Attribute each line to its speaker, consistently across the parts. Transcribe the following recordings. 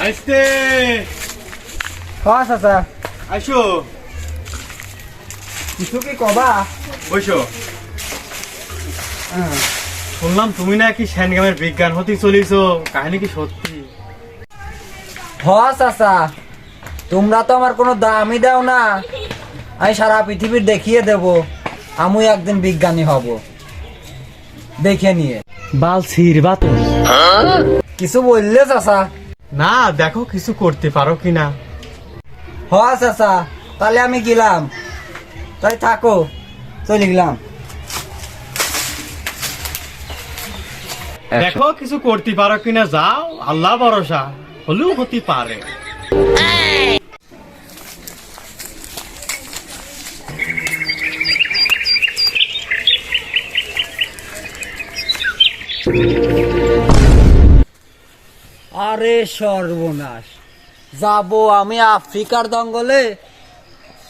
Speaker 1: আইস্তে।
Speaker 2: হ্যাঁ চাচা।
Speaker 1: আইসো।
Speaker 2: কিছু কি কবা?
Speaker 1: বসো।
Speaker 2: হ্যাঁ।
Speaker 1: শুনলাম তুমি নাকি শ্যানগ্রামের বিজ্ঞান হতে কাহিনী কি সত্যি?
Speaker 2: হ্যাঁ চাচা। তোমরা তো আমার কোনো দামই দাও না। আমি সারা পৃথিবীর দেখিয়ে দেব। আমি একদিন বিজ্ঞানী হব। দেখে নিয়ে।
Speaker 1: বাল ছিড়বা তো
Speaker 2: কিছু বললে চাচা?
Speaker 1: না দেখো কিছু করতে পারো কিনা।
Speaker 2: হ্যাঁ চাচা তাহলে আমি গেলাম। তাই থাকো চলে গেলাম।
Speaker 1: দেখো কিছু করতে পারো কিনা যাও আল্লাহ ভরসা হলেও হতে পারে।
Speaker 2: আরে সর্বনাশ। যাব আমি আফ্রিকার জঙ্গলে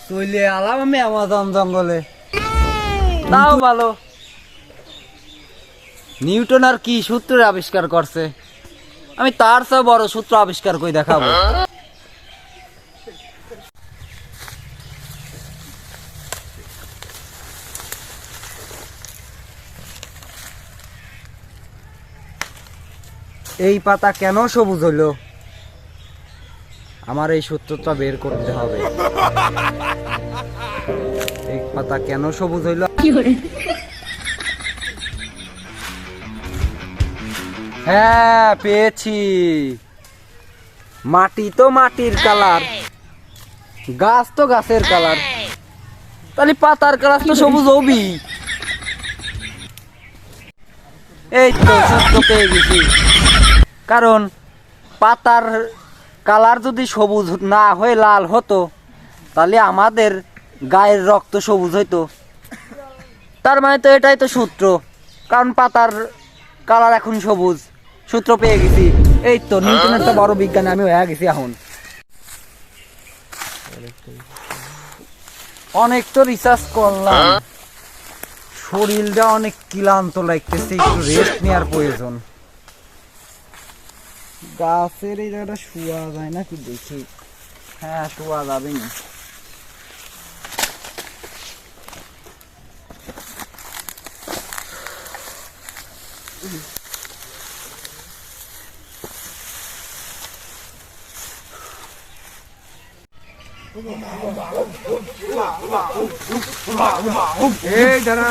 Speaker 2: চলে আলাম আমি আমাজন জঙ্গলে। তাও ভালো। নিউটন আর কি সূত্র আবিষ্কার করছে? আমি তার চেয়ে বড় সূত্র আবিষ্কার করে দেখাবো। এই পাতা কেন সবুজ হলো আমার এই সূত্রটা বের করতে হবে। এই পাতা কেন সবুজ হইল? হ্যাঁ পেয়েছি। মাটি তো মাটির কালার। গাছ তো গাছের কালার। তাহলে পাতার কালার তো সবুজ হবি এই তো সূত্র পেয়ে গেছি। কারণ পাতার কালার যদি সবুজ না হয়ে লাল হতো, তাহলে আমাদের গায়ের রক্ত সবুজ হইতো। তার মানে তো এটাই তো সূত্র, কারণ পাতার কালার এখন সবুজ, সূত্র পেয়ে গেছি। এই তো, নিউটনের তো বড় বিজ্ঞানী আমি হয়ে গেছি এখন। অনেক তো রিসার্চ করলাম। শরীরটা অনেক ক্লান্ত লাগতেছে, একটু রেস্ট নেওয়ার প্রয়োজন। গাছের এই জায়গাটা শুয়া যায় না কি দেখি? হ্যাঁ শুয়া যাবে না।
Speaker 3: এই দাঁড়া।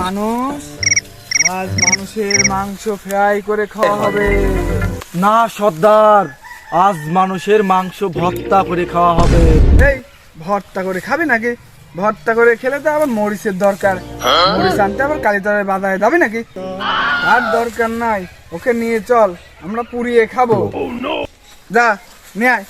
Speaker 3: মানুষ। আজ মানুষের মাংস ফ্রাই করে খাওয়া হবে।
Speaker 4: না সর্দার আজ মানুষের মাংস ভর্তা করে খাওয়া হবে।
Speaker 3: এই ভর্তা করে খাবে নাকি? ভর্তা করে খেলে তো আবার মরিচের দরকার। মরিচ আনতে আবার কালীতলায় বাজারে যাবে নাকি? আর দরকার নাই ওকে নিয়ে চল আমরা পুড়িয়ে খাব। যা নিয়ে আয়।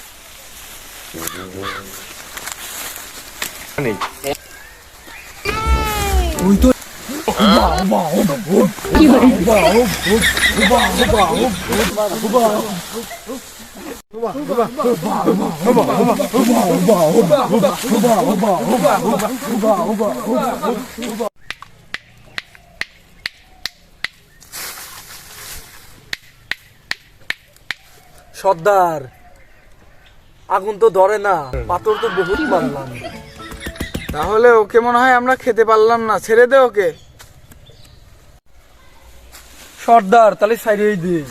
Speaker 4: সর্দার, আগুন তো ধরে না, পাথর তো বহুত মারলাম।
Speaker 3: তাহলে ওকে মনে হয় আমরা খেতে পারলাম না। ছেড়ে দে ওকে।
Speaker 4: সর্দার তাহলে সাইডেই দিন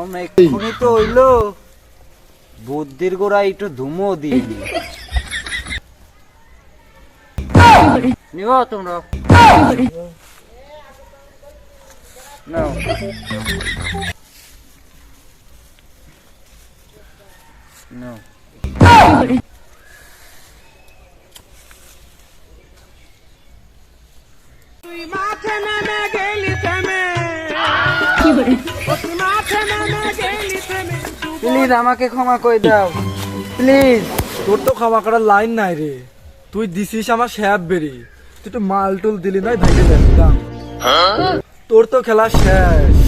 Speaker 2: অনেকক্ষণই তো হইল। বুদ্ধির গোড়া একটু ধুমো দিয়ে নি। নিও নাও নাও প্লিজ আমাকে ক্ষমা করে দাও। প্লিজ
Speaker 4: তোর তো খাওয়া করার লাইন নাই রে। তুই দিছিস আমার স্যাপ বেরি। তুই একটু মালটুল দিলি নয় ভাইকে দেখতাম তোর তো খেলা শেষ